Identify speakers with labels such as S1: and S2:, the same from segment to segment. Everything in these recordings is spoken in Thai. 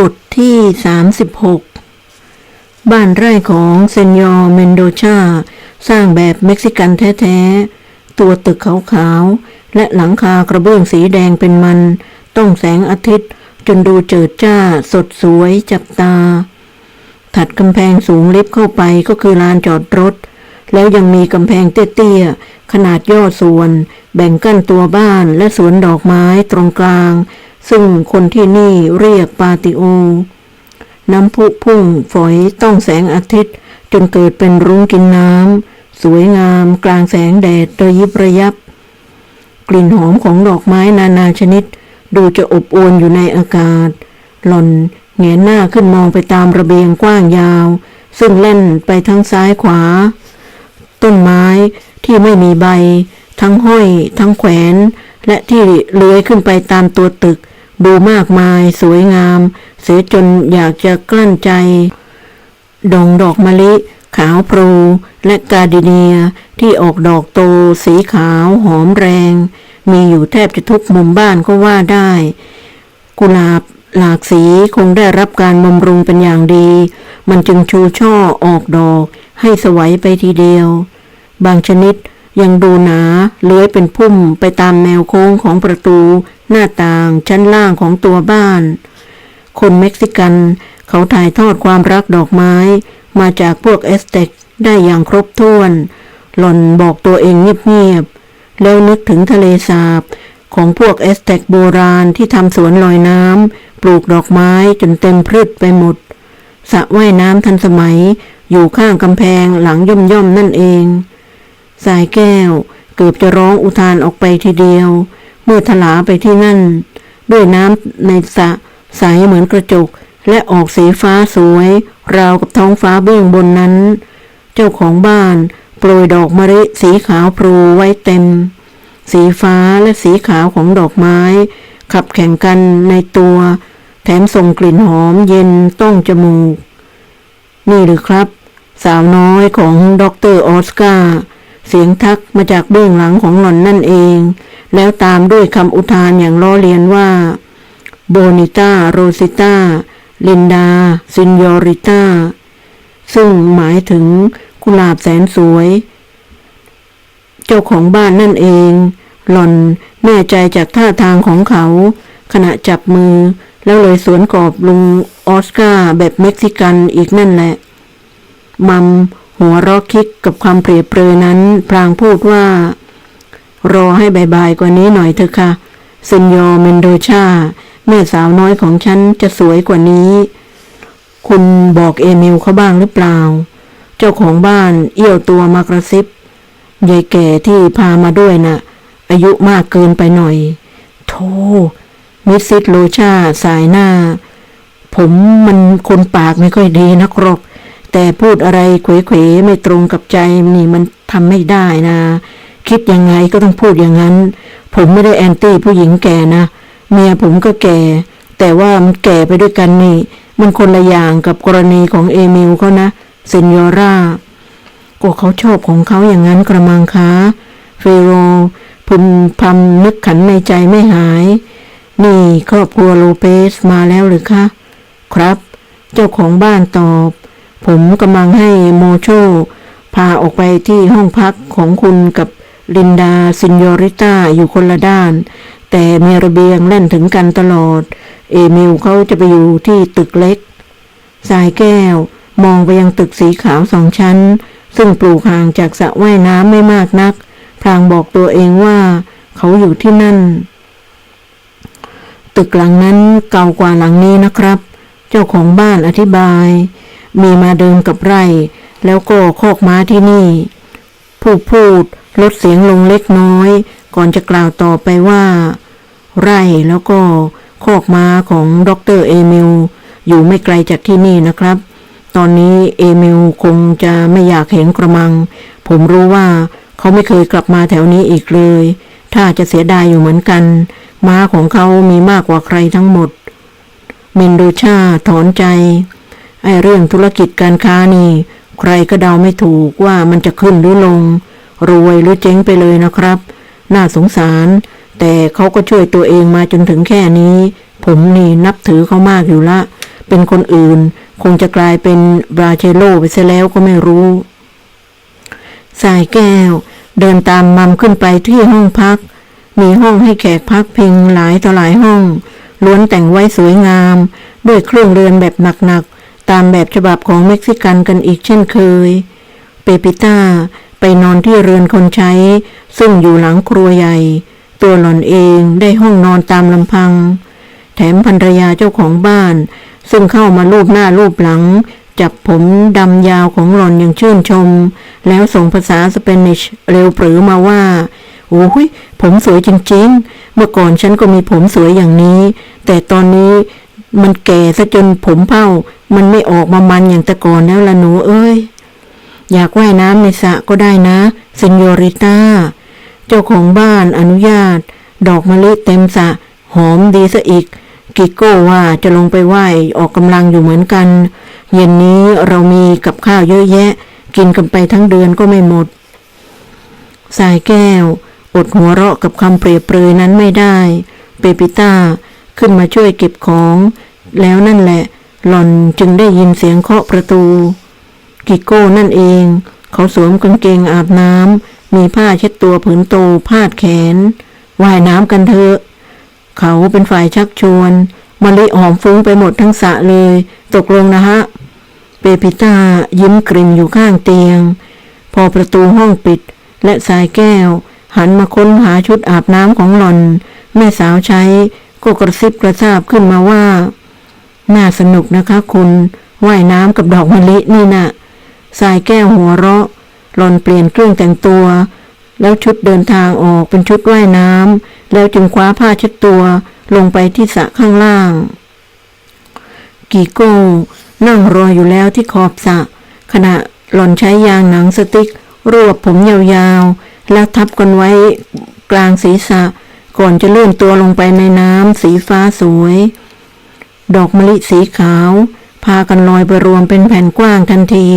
S1: บทที่ 36 บ้านไร่ของเซนยอร์เมนโดชา สร้างแบบเม็กซิกันแท้ๆ ตัวตึกขาวๆ และหลังคากระเบื้องสีแดงเป็นมัน ต้องแสงอาทิตย์ จนดูเจิดจ้าสดสวยจับตา ถัดกำแพงสูงลิฟเข้าไปก็คือลานจอดรถ แล้วยังมีกำแพงเตี้ยๆ ขนาดย่อส่วน แบ่งกั้นตัวบ้านและสวนดอกไม้ตรงกลาง ซึ่งคนที่นี่เรียกปาติโอ น้ำพุพุ่งฝอยต้องแสงอาทิตย์ จนเกิดเป็นรุ้งกินน้ำ สวยงามกลางแสงแดดระยิบระยับ กลิ่นหอมของดอกไม้นานาชนิด ดูจะอบอวลอยู่ในอากาศ หล่อนแงนหน้าขึ้นมองไปตามระเบียงกว้างยาว ซึ่งเล่นไปทั้งซ้ายขวา ต้นไม้ที่ไม่มีใบ ทั้งห้อย ทั้งแขวน และที่เลื้อยขึ้นไปตามตัวตึก ดูมากมายสวยงาม เสียจนอยากจะกลั้นใจ ดงดอกมะลิ ขาวโพลูและกาดิเนียที่ออกดอกโต สีขาวหอมแรง มีอยู่แทบจะทุกมุมบ้านก็ว่าได้ กุหลาบหลากสีคงได้รับการบำรุงเป็นอย่างดี มันจึงชูช่อออกดอก ให้สวยไปทีเดียว บางชนิดยังดูหนาเลื้อยเป็นพุ่มไปตามแนวโค้งของประตู หน้าต่างชั้นล่างของตัวบ้าน คนเม็กซิกัน เขาถ่ายทอดความรักดอกไม้ มาจากพวกเอสเต็กได้อย่างครบถ้วน หล่อนบอกตัวเองเงียบๆ แล้วนึกถึงทะเลสาบของพวกเอสเต็กโบราณที่ทำสวนลอยน้ำปลูกดอกไม้จนเต็มพืชไปหมดสระว่ายน้ำทันสมัย อยู่ข้างกำแพงหลังย่อมๆนั่นเอง สายแก้วเกือบจะร้องอุทานออกไปทีเดียว เมื่อถลาไปที่นั่น ด้วยน้ำในสระใสเหมือนกระจก และออกสีฟ้าสวย ราวกับท้องฟ้าเบื้องบนนั้น เจ้าของบ้านโปรยดอกมะลิสีขาวพลูไว้เต็ม สีฟ้าและสีขาวของดอกไม้ ขับแข่งกันในตัว แถมส่งกลิ่นหอมเย็นต้องจมูก นี่หรือครับ สาวน้อยของดรออสการ์ เสียงทักมาจากเบื้องหลังของหล่อนนั่นเอง แล้วตามด้วยคำอุทานอย่างล้อเลียนว่าโบนิต้าโรซิต้าลินดาซินยอริต้าซึ่งหมายถึงกุหลาบแสนสวย เจ้าของบ้านนั่นเอง หล่อนแน่ใจจากท่าทางของเขา ขณะจับมือ แล้วเลยสวนกอบลุงออสการ์แบบเม็กซิกันอีกนั่นแหละ มัม หัวเรอคิกกับความเปรียบเปรยนั้นพลางพูดว่า รอให้บายๆกว่านี้หน่อยเถอะค่ะเซนยอเมนโดชา แม่สาวน้อยของฉันจะสวยกว่านี้ คุณบอกเอมิลเขาบ้างหรือเปล่า เจ้าของบ้านเอี้ยวตัวมากระซิบยายแก่ที่พามาด้วยน่ะ อายุมากเกินไปหน่อย โธ่มิสซิสโลชาสายหน้า ผมมันคนปากไม่ค่อยดีนักหรอก แต่พูดอะไรเขวๆไม่ตรงกับใจนี่มันทำไม่ได้นะ คิดยังไงก็ต้องพูดอย่างนั้น ผมไม่ได้แอนตี้ผู้หญิงแก่นะ เมียผมก็แก่ แต่ว่ามันแก่ไปด้วยกันนี่ มันคนละอย่างกับกรณีของเอมิลเขานะเซนยอร่าก็เขาชอบของเขาอย่างนั้นกระมังคะเฟโรพึมพำนึกขันในใจไม่หาย นี่ครอบครัวโลเปสมาแล้วหรือคะ ครับ เจ้าของบ้านตอบ ผมกำลังให้โมโชพาออกไปที่ห้องพักของคุณกับลินดาซินโยริต้าอยู่คนละด้าน แต่มีระเบียงแล่นถึงกันตลอด เอมิลเขาจะไปอยู่ที่ตึกเล็ก สายแก้ว มองไปยังตึกสีขาวสองชั้น ซึ่งปลูกห่างจากสระว่ายน้ำไม่มากนักพลางบอกตัวเองว่าเขาอยู่ที่นั่น ตึกหลังนั้นเก่ากว่าหลังนี้นะครับ เจ้าของบ้านอธิบาย มีมาเดิมกับไร่ แล้วก็คอกม้าที่นี่ ผู้พูดลดเสียงลงเล็กน้อย ก่อนจะกล่าวต่อไปว่า ไร่แล้วก็คอกม้าของดรเอมิลอยู่ไม่ไกลจากที่นี่นะครับ ตอนนี้เอมิลคงจะไม่อยากเห็นกระมัง ผมรู้ว่าเขาไม่เคยกลับมาแถวนี้อีกเลย ถ้าจะเสียดายอยู่เหมือนกัน ม้าของเขามีมากกว่าใครทั้งหมด เมนโดชาถอนใจ ไอ้เรื่องธุรกิจการค้านี่ ใครก็เดาไม่ถูกว่ามันจะขึ้นหรือลง รวยหรือเจ๊งไปเลยนะครับ น่าสงสาร แต่เขาก็ช่วยตัวเองมาจนถึงแค่นี้ ผมนี่นับถือเขามากอยู่ละ เป็นคนอื่น คงจะกลายเป็นบราเชโลไปเสียแล้วก็ไม่รู้ สายแก้ว เดินตามมัมขึ้นไปที่ห้องพัก มีห้องให้แขกพักพิงหลายต่อหลายห้องล้วนแต่งไว้สวยงาม ด้วยเครื่องเรือนแบบหนัก ตามแบบฉบับของเม็กซิกันกันอีกเช่นเคย เปปิต้าไปนอนที่เรือนคนใช้ ซึ่งอยู่หลังครัวใหญ่ ตัวหล่อนเองได้ห้องนอนตามลำพัง แถมภรรยาเจ้าของบ้าน ซึ่งเข้ามาลูบหน้าลูบหลัง จับผมดำยาวของหล่อนอย่างชื่นชม แล้วส่งภาษาสเปนิชเร็วปรือมาว่าโอ้ยผมสวยจริงๆ เมื่อก่อนฉันก็มีผมสวยอย่างนี้ แต่ตอนนี้ มันแก่ซะจนผมเผ้า มันไม่ออกมามันอย่างแต่ก่อนแล้วละหนูเอ้ย อยากว่ายน้ำในสระก็ได้นะเซนโยริต้า เจ้าของบ้านอนุญาต ดอกมะลิเต็มสระหอมดีซะอีก กิโก้ว่าจะลงไปว่ายออกกำลังอยู่เหมือนกัน เย็นนี้เรามีกับข้าวเยอะแยะ กินกันไปทั้งเดือนก็ไม่หมด สายแก้ว อดหัวเราะกับคำเปรียบเปรยนั้นไม่ได้ เปปิต้าขึ้นมาช่วยเก็บของ แล้วนั่นแหละ หล่อนจึงได้ยินเสียงเคาะประตู กิโก้นั่นเอง เขาสวมกางเกงอาบน้ำมีผ้าเช็ดตัวผืนโตพาดแขนว่ายน้ำกันเถอะ เขาเป็นฝ่ายชักชวนมะลิหอมฟุ้งไปหมดทั้งสะเลย ตกลงนะฮะ เปปิต้ายิ้มกริ่มอยู่ข้างเตียง พอประตูห้องปิด และสายแก้ว หันมาค้นหาชุดอาบน้ำของหล่อน แม่สาวใช้ก็กระซิบกระซาบขึ้นมาว่า น่าสนุกนะคะคุณว่ายน้ำกับดอกมะลินี่นะ่ะสายแก้วหัวเราะหลอนเปลี่ยนเครื่องแต่งตัว แล้วชุดเดินทางออกเป็นชุดว่ายน้ำแล้วจึงคว้าผ้าเช็ดตัวลงไปที่สระข้างล่าง กีโก้นั่งรออยู่แล้วที่ขอบสระขณะหล่อนใช้ยางหนังสติ๊ก รวบผมยาวๆ แล้วทับกันไว้กลางศีรษะ ก่อนจะเลื่อนตัวลงไปในน้ำสีฟ้าสวย ดอกมะลิสีขาว พากันลอยไปรวมเป็นแผ่นกว้างทันที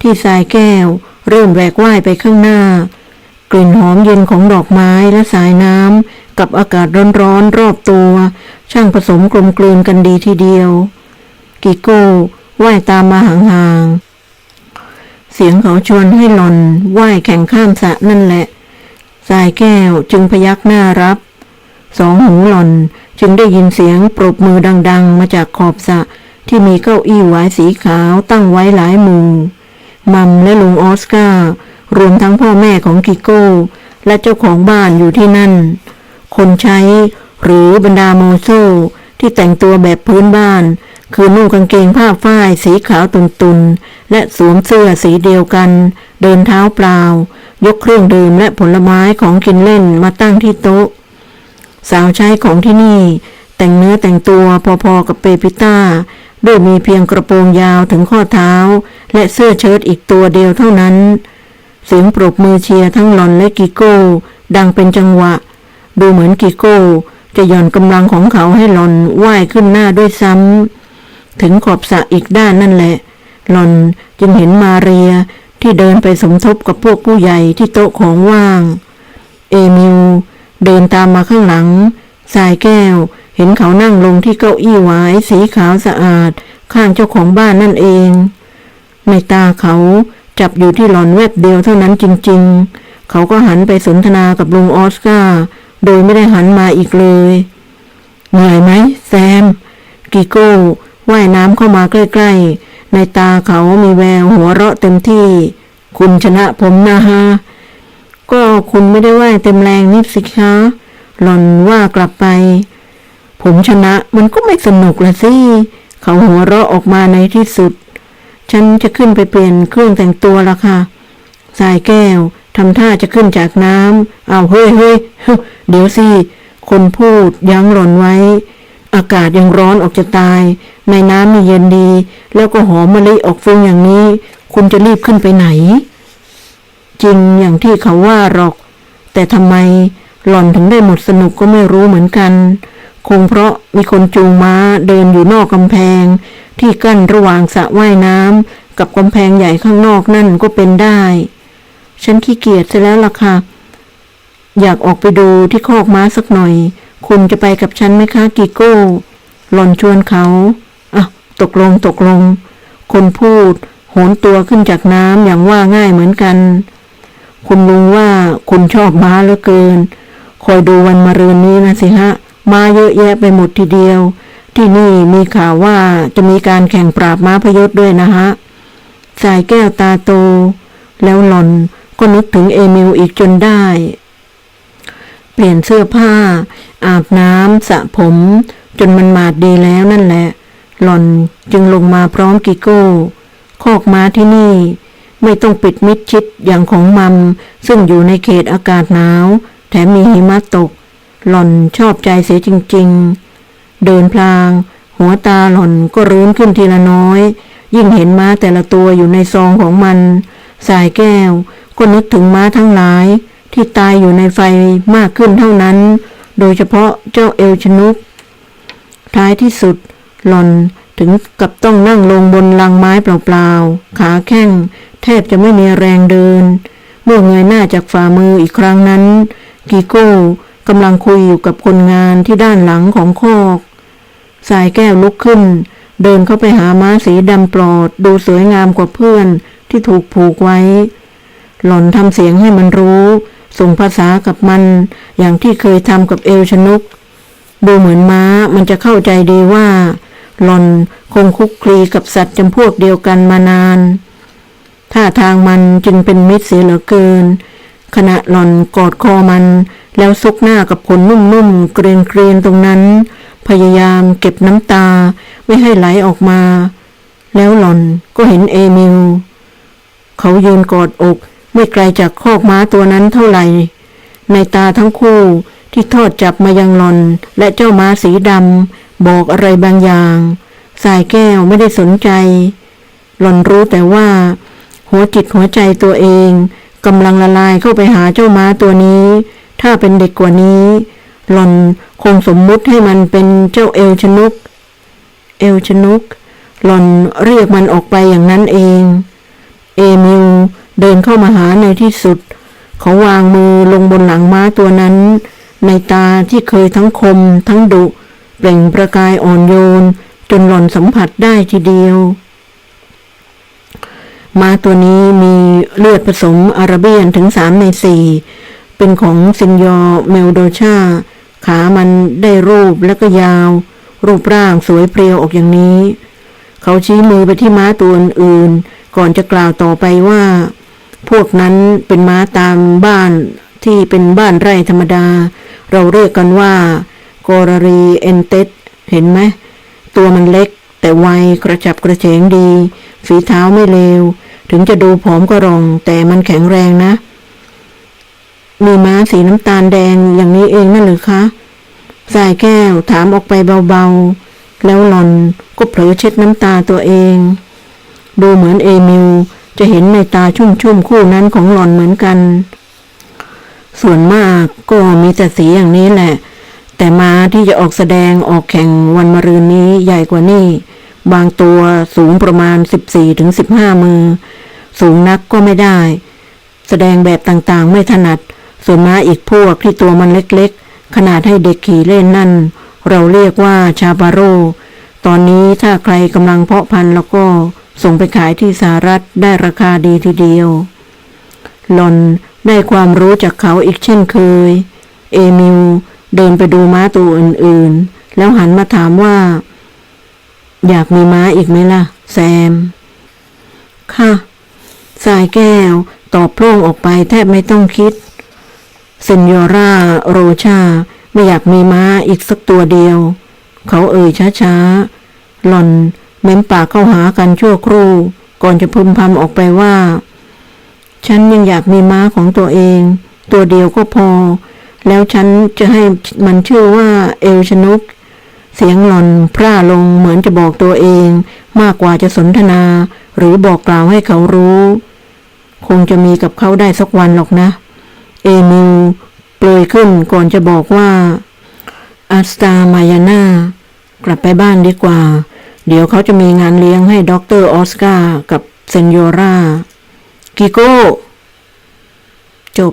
S1: ที่สายแก้ว เริ่มแหวกว่ายไปข้างหน้า กลิ่นหอมเย็นของดอกไม้และสายน้ำกับอากาศร้อนๆรอบตัว ช่างผสมกลมกลืนกันดีทีเดียว กิโก้ว่ายตามมาห่างๆ เสียงเขาชวนให้หล่อนว่ายแข่งข้ามสระนั่นแหละสายแก้วจึงพยักหน้ารับ สองหูหล่อน จึงได้ยินเสียงปรบมือดัง ๆ มาจากขอบสะที่มีเก้าอี้ไว้สีขาวตั้งไว้หลายมุมมัมและลุงออสการ์รวมทั้งพ่อแม่ของกิโก้ และเจ้าของบ้านอยู่ที่นั่น คนใช้หรือบรรดาโมโซที่แต่งตัวแบบพื้นบ้าน คือนุ่งกางเกงผ้าฝ้ายสีขาวตุนๆ และสวมเสื้อสีเดียวกัน เดินเท้าเปล่า ยกเครื่องดื่มและผลไม้ของกินเล่นมาตั้งที่โต๊ะ สาวใช้ของที่นี่ แต่งเนื้อแต่งตัวพอๆกับเปปิต้าด้วยมีเพียงกระโปรงยาวถึงข้อเท้า และเสื้อเชิ้ตอีกตัวเดียวเท่านั้น เสียงปรบมือเชียร์ทั้งหลอนและกิโก้ ดังเป็นจังหวะ ดูเหมือนกิโก้ จะหย่อนกำลังของเขาให้หลอนว่ายขึ้นหน้าด้วยซ้ำถึงขอบสะอีกด้านนั่นแหละ หลอนจึงเห็นมาเรียที่เดินไปสมทบกับพวกผู้ใหญ่ที่โต๊ะของว่าง เอมิว เดินตามมาข้างหลังสายแก้ว เห็นเขานั่งลงที่เก้าอี้ไว้สีขาวสะอาด ข้างเจ้าของบ้านนั่นเอง ในตาเขาจับอยู่ที่หลอนแวบเดียวเท่านั้นจริง ๆ เขาก็หันไปสนทนากับลุงออสการ์โดยไม่ได้หันมาอีกเลย เหนื่อยไหมแซม กิโก้ว่ายน้ำเข้ามาใกล้ ๆ ในตาเขามีแววหัวเราะเต็มที่ คุณชนะผมนะฮะ ก็คุณไม่ได้ว่ายเต็มแรงนิดสิคะหล่อนว่ากลับไป ผมชนะมันก็ไม่สนุกละสิ เขาหัวเราะออกมาในที่สุด ฉันจะขึ้นไปเปลี่ยนเครื่องแต่งตัวละค่ะ สายแก้วทำท่าจะขึ้นจากน้ำเอาเฮ้ยเฮ้ยเดี๋ยวสิ คนพูดยั้งหล่อนไว้ อากาศยังร้อนออกจะตาย ในน้ำมีเย็นดี แล้วก็หอมมะลิออกฟุ้งอย่างนี้ คุณจะรีบขึ้นไปไหน จริงอย่างที่เขาว่าหรอก แต่ทำไมหล่อนถึงได้หมดสนุกก็ไม่รู้เหมือนกัน คงเพราะมีคนจูงม้าเดินอยู่นอกกำแพง ที่กั้นระหว่างสระว่ายน้ำกับกำแพงใหญ่ข้างนอกนั่นก็เป็นได้ ฉันขี้เกียจซะแล้วล่ะค่ะ อยากออกไปดูที่คอกม้าสักหน่อย คุณจะไปกับฉันไหมคะกิโก้ หล่อนชวนเขาอะตกลงตกลง คนพูดโหนตัวขึ้นจากน้ำอย่างว่าง่ายเหมือนกัน คุณลุงว่าคุณชอบม้าเหลือเกิน คอยดูวันมะรืนนี้นะสิฮะ ม้าเยอะแยะไปหมดทีเดียว ที่นี่มีข่าวว่าจะมีการแข่งปราบม้าพยศด้วยนะฮะ สายแก้วตาโต แล้วหล่อนก็นึกถึงเอมิลอีกจนได้ เปลี่ยนเสื้อผ้า อาบน้ำสระผม จนมันมาดดีแล้วนั่นแหละ หล่อนจึงลงมาพร้อมกิโก้ คอกม้าที่นี่ ไม่ต้องปิดมิดชิดอย่างของมัม ซึ่งอยู่ในเขตอากาศหนาว แถมมีหิมะตก หล่อนชอบใจเสียจริง ๆ เดินพลาง หัวตาหล่อนก็รื้นขึ้นทีละน้อย ยิ่งเห็นม้าแต่ละตัวอยู่ในซองของมัน สายแก้ว ก็นึกถึงม้าทั้งหลาย ที่ตายอยู่ในไฟมากขึ้นเท่านั้น โดยเฉพาะเจ้าเอลชนุก ท้ายที่สุด หล่อนถึงกับต้องนั่งลงบนลังไม้เปล่าๆ ขาแข้ง แทบจะไม่มีแรงเดิน เมื่อเงยหน้าจากฝ่ามืออีกครั้งนั้นกีโก้กำลังคุยอยู่กับคนงานที่ด้านหลังของคอกสายแก้วลุกขึ้น เดินเข้าไปหาม้าสีดำปลอด ดูสวยงามกว่าเพื่อนที่ถูกผูกไว้ หล่อนทำเสียงให้มันรู้ ส่งภาษากับมันอย่างที่เคยทำกับเอลชนุก ดูเหมือนม้ามันจะเข้าใจดีว่า หล่อนคงคุกคลีกับสัตว์จำพวกเดียวกันมานาน ท่าทางมันจึงเป็นมิตรเสียเหลือเกิน ขณะหล่อนกอดคอมัน แล้วซุกหน้ากับขนนุ่มๆ เกรียนๆตรงนั้น พยายามเก็บน้ำตา ไม่ให้ไหลออกมา แล้วหล่อนก็เห็นเอมิล เขายืนกอดอกไม่ไกลจากคอกม้าตัวนั้นเท่าไหร่ ในตาทั้งคู่ที่ทอดจับมายังหลอน และเจ้าม้าสีดำบอกอะไรบางอย่าง สายแก้วไม่ได้สนใจ หลอนรู้แต่ว่า หัวจิตหัวใจตัวเองกำลังละลายเข้าไปหาเจ้าม้าตัวนี้ ถ้าเป็นเด็กกว่านี้ หลอนคงสมมุติให้มันเป็นเจ้าเอลชนุก เอลชนุก หลอนเรียกมันออกไปอย่างนั้นเอง เอมิลเดินเข้ามาหาในที่สุด เขาวางมือลงบนหลังม้าตัวนั้น ในตาที่เคยทั้งคม ทั้งดุ เปล่งประกายอ่อนโยน จนหล่อนสัมผัสได้ทีเดียว ม้าตัวนี้มีเลือดผสมอาราเบียนถึงสามในสี่เป็นของซินยอร์เมลโดชา ขามันได้รูปและก็ยาว รูปร่างสวยเพรียวออกอย่างนี้ เขาชี้มือไปที่ม้าตัวอื่น ก่อนจะกล่าวต่อไปว่า พวกนั้นเป็นม้าตามบ้านที่เป็นบ้านไร่ธรรมดา เราเรียกกันว่ากอรรีเอนเตสเห็นไหม ตัวมันเล็ก แต่ไวกระจับกระเฉงดี ฝีเท้าไม่เลว ถึงจะดูผอมก็รอง แต่มันแข็งแรงนะ มีม้าสีน้ำตาลแดงอย่างนี้เองนั่นหรือคะสายแก้วถามออกไปเบาๆ แล้วหลอนก็เผลอเช็ดน้ำตาตัวเอง ดูเหมือนเอมิลจะเห็นในตาชุ่มๆคู่นั้นของหลอนเหมือนกัน ส่วนมากก็มีแต่สีอย่างนี้แหละ แต่ม้าที่จะออกแสดงออกแข่งวันมะรืนนี้ใหญ่กว่านี่ บางตัวสูงประมาณ 14-15 มือ สูงนักก็ไม่ได้ แสดงแบบต่างๆไม่ถนัด ส่วนม้าอีกพวกที่ตัวมันเล็กๆ ขนาดให้เด็กขี่เล่นนั่น เราเรียกว่าชาบาโร ตอนนี้ถ้าใครกำลังเพาะพันธุ์แล้วก็ส่งไปขายที่สหรัฐได้ราคาดีทีเดียว หลอนได้ความรู้จากเขาอีกเช่นเคย เอมิล เดินไปดูม้าตัวอื่นๆ แล้วหันมาถามว่า อยากมีม้าอีกไหมล่ะ แซม ค่ะสายแก้วตอบโพร่งออกไปแทบไม่ต้องคิด เซนโยราโรชา ไม่อยากมีม้าอีกสักตัวเดียว เขาเอ่ยช้าๆ หล่อนเม้มปากเข้าหากันชั่วครู่ ก่อนจะพึมพำออกไปว่า ฉันยังอยากมีม้าของตัวเอง ตัวเดียวก็พอ แล้วฉันจะให้มันชื่อว่าเอลชนุก เสียงหล่อนพร่าลงเหมือนจะบอกตัวเอง มากกว่าจะสนทนา หรือบอกกล่าวให้เขารู้ คงจะมีกับเขาได้สักวันหรอกนะ เอมิลเปลยขึ้นก่อนจะบอกว่าอาสตามายาน่ากลับไปบ้านดีกว่า เดี๋ยวเขาจะมีงานเลี้ยงให้ด็อกเตอร์ออสการ์กับเซนโยรากิโก้ จบ